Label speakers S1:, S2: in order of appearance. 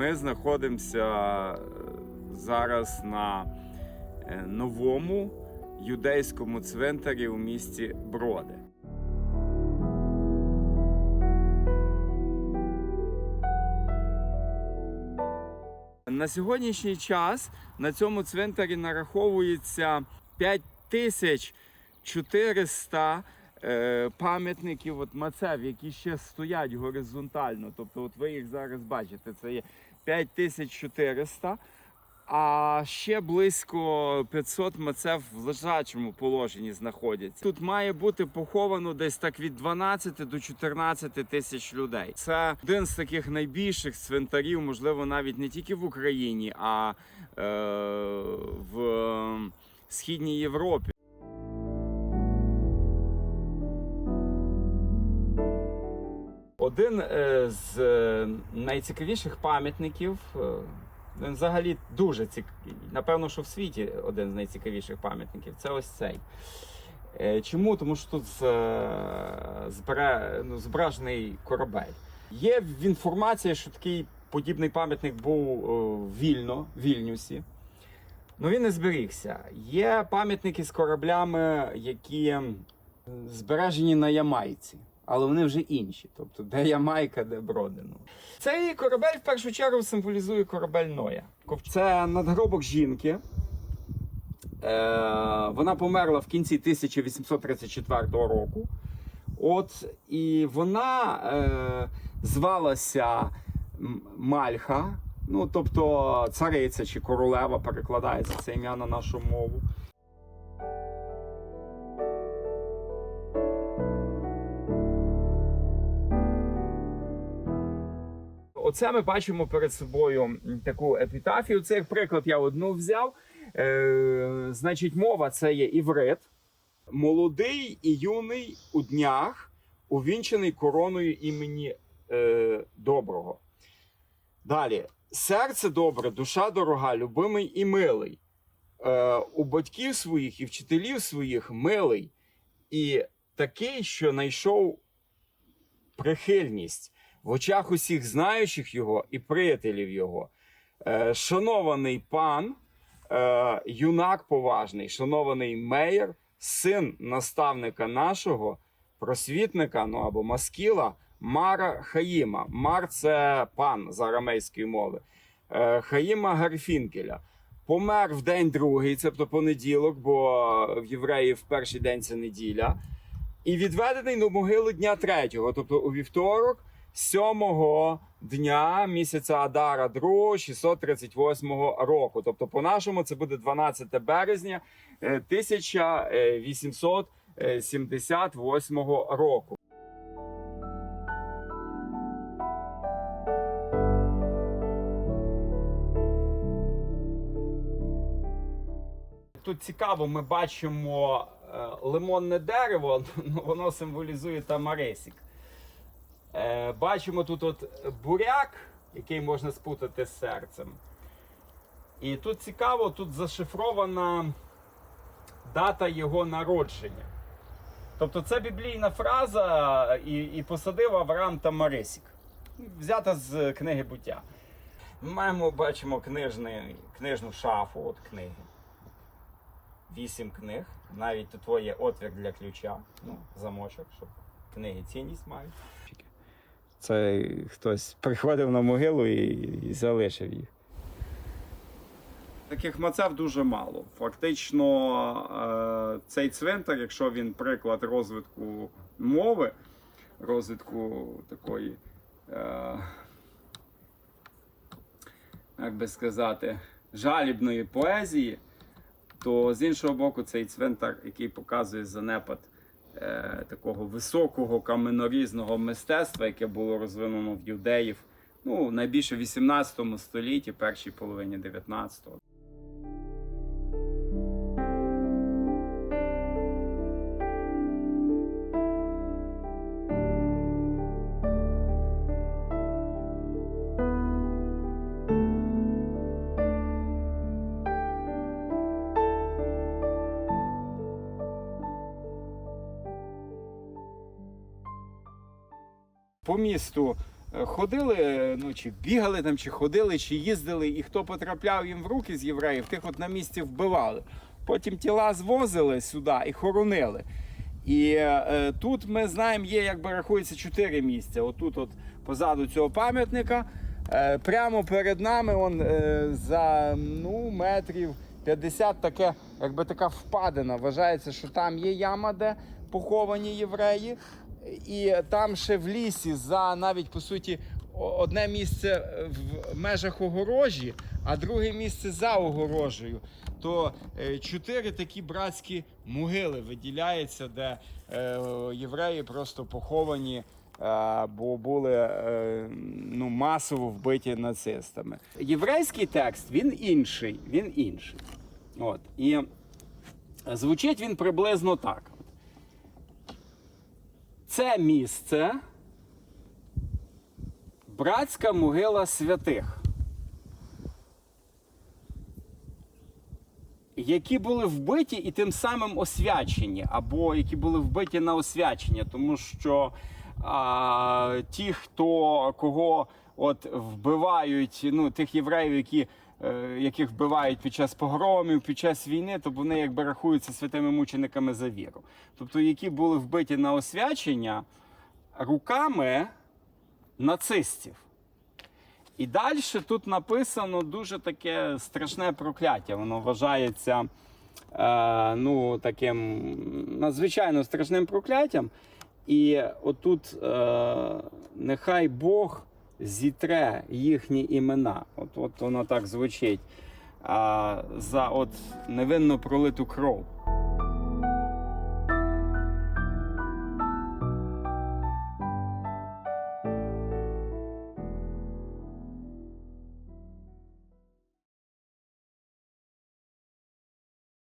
S1: Ми знаходимося е, зараз на е, новому юдейському цвинтарі у місті Броди. На сьогоднішній час на цьому цвинтарі нараховується 5400 е, пам'ятників от мацев, які ще стоять горизонтально. Тобто, от ви їх зараз бачите, це є 5400. А ще близько 500 мацев в лежачому положенні знаходяться. Тут має бути поховано десь так від 12 до 14 тисяч людей. Це один з таких найбільших цвинтарів, можливо, навіть не тільки в Україні, а е, в східній Європі. Один е, з е, найцікавіших пам'ятників. е, Він взагалі дуже цікавий. Напевно, що в світі один з найцікавіших пам'ятників це ось цей. Чому? Тому що тут з- е, ну, зображений корабель. Є інформація, що такий подібний пам'ятник був в Вільно, Вільнюсі. Ну він не зберігся. Є пам'ятники з кораблями, які збережені на Ямайці. Але вони вже інші. Тобто, де Ямайка, де Бродину. Цей корабель в першу чергу символізує корабель Ноя. Це надгробок жінки. Е, вона померла в кінці 1834 року. От, і вона е, звалася Мальха, ну тобто цариця чи королева перекладається це ім'я на нашу мову. Оце ми бачимо перед собою таку епітафію. Це як приклад я одну взяв. Е, значить, мова це є іврит. Молодий і юний у днях, увінчений короною імені е, доброго. Далі. Серце добре, душа дорога, любимий і милий. Е, у батьків своїх і вчителів своїх милий. І такий, що знайшов прихильність в очах усіх знаючих його і приятелів його. Е, шанований пан, е, юнак поважний, шанований меєр, син наставника нашого, просвітника, ну або маскіла, Мара Хаїма. Мар це пан з арамейської мови. Е, Хаїма Гарфінкеля. Помер в день другий, тобто понеділок, бо в євреїв перший день це неділя. І відведений до могили дня третього, тобто у вівторок, сьомого дня місяця Адара 2 638 року. Тобто, по-нашому, це буде 12 березня е, 1878 року. Тут цікаво, ми бачимо е, лимонне дерево, воно символізує тамаресік. Е, бачимо тут от буряк, який можна спутати з серцем. І тут цікаво, тут зашифрована дата його народження. Тобто це біблійна фраза і, і посадив Авраам Тамаресік. Взята з книги буття. Маємо, бачимо книжний, книжну шафу от книги. Вісім книг. Навіть тут є отвір для ключа, ну, замочок, щоб книги цінність мають. Це хтось приходив на могилу і, і залишив їх. Таких мацев дуже мало. Фактично, е, цей цвинтар, якщо він приклад розвитку мови, розвитку такої, е, як би сказати, жалібної поезії, то з іншого боку, цей цвинтар, який показує занепад е, такого високого каменорізного мистецтва, яке було розвинено в юдеїв, ну, найбільше в 18 столітті, першій половині 19-го. По місту е, ходили, ну чи бігали там, чи ходили, чи їздили, і хто потрапляв їм в руки з євреїв, тих от на місці вбивали. Потім тіла звозили сюди і хоронили. І е, тут ми знаємо, є, якби рахується, чотири місця. Отут, от позаду цього пам'ятника, е, прямо перед нами, он, е, за ну, метрів 50 таке, якби така впадина. Вважається, що там є яма, де поховані євреї. І там ще в лісі, за навіть по суті, одне місце в межах огорожі, а друге місце за огорожею. То е, чотири такі братські могили виділяється, де е, євреї просто поховані, е, бо були ну, масово вбиті нацистами. Єврейський текст він інший. Він інший. От. І звучить він приблизно так. Це місце братська могила святих, які були вбиті і тим самим освячені, або які були вбиті на освячення, тому що а, ті, хто кого от вбивають, ну тих євреїв, які. Е, Яких вбивають під час погромів, під час війни, то вони якби рахуються святими мучениками за віру. Тобто, які були вбиті на освячення руками нацистів. І далі тут написано дуже таке страшне прокляття. Воно вважається е, ну, таким надзвичайно страшним прокляттям. І отут е, нехай Бог зітре їхні імена. От, от воно так звучить. А, за от невинно пролиту кров.